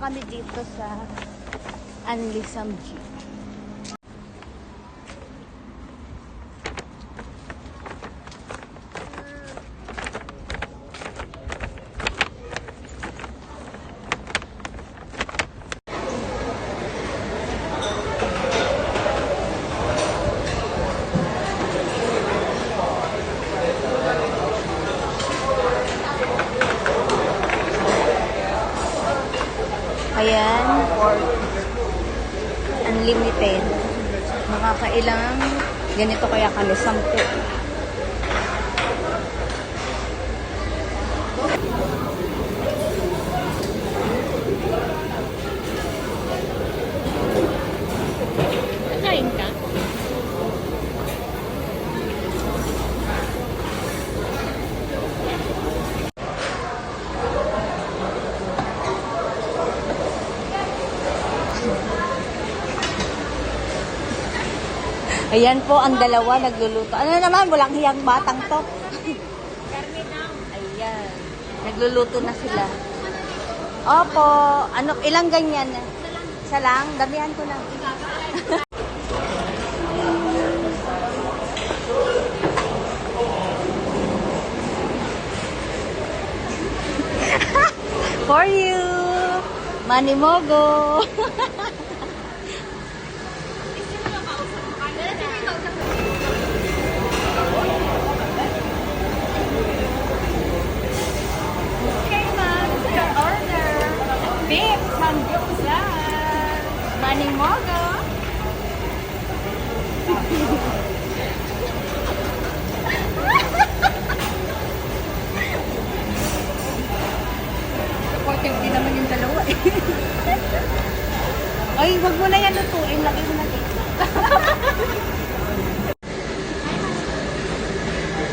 kami dito sa Anli Samji. Ayan, pork. Unlimited. Makakailang ganito kaya kami, sampu. Ayan po, ang dalawa nagluluto. Ano naman, walang hiyang batang to. Ayan. Nagluluto na sila. Opo. Ano, ilang ganyan? Isa lang. Damihan ko lang. For you. Manimogo. Beef samgyeopsal. Manimogo. Supportive din naman yung dalawa eh. Ay, wag mo na yan lutuin. Lagay mo na dito.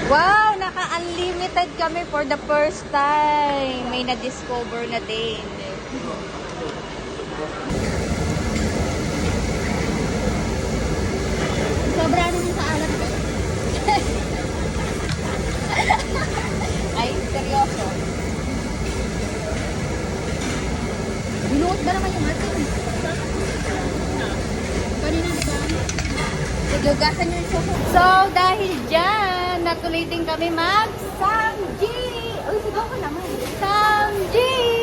wow! Naka-unlimited kami for the first time. May na-discover na din. Sobra naman sa alat ko. Ay, seryoso. Binuot ba naman yung atin? Kanina ba? Silugasan nyo yung. So, dahil dyan, natuloy din kami mag-samji! Uy, sigaw ko naman. Samji!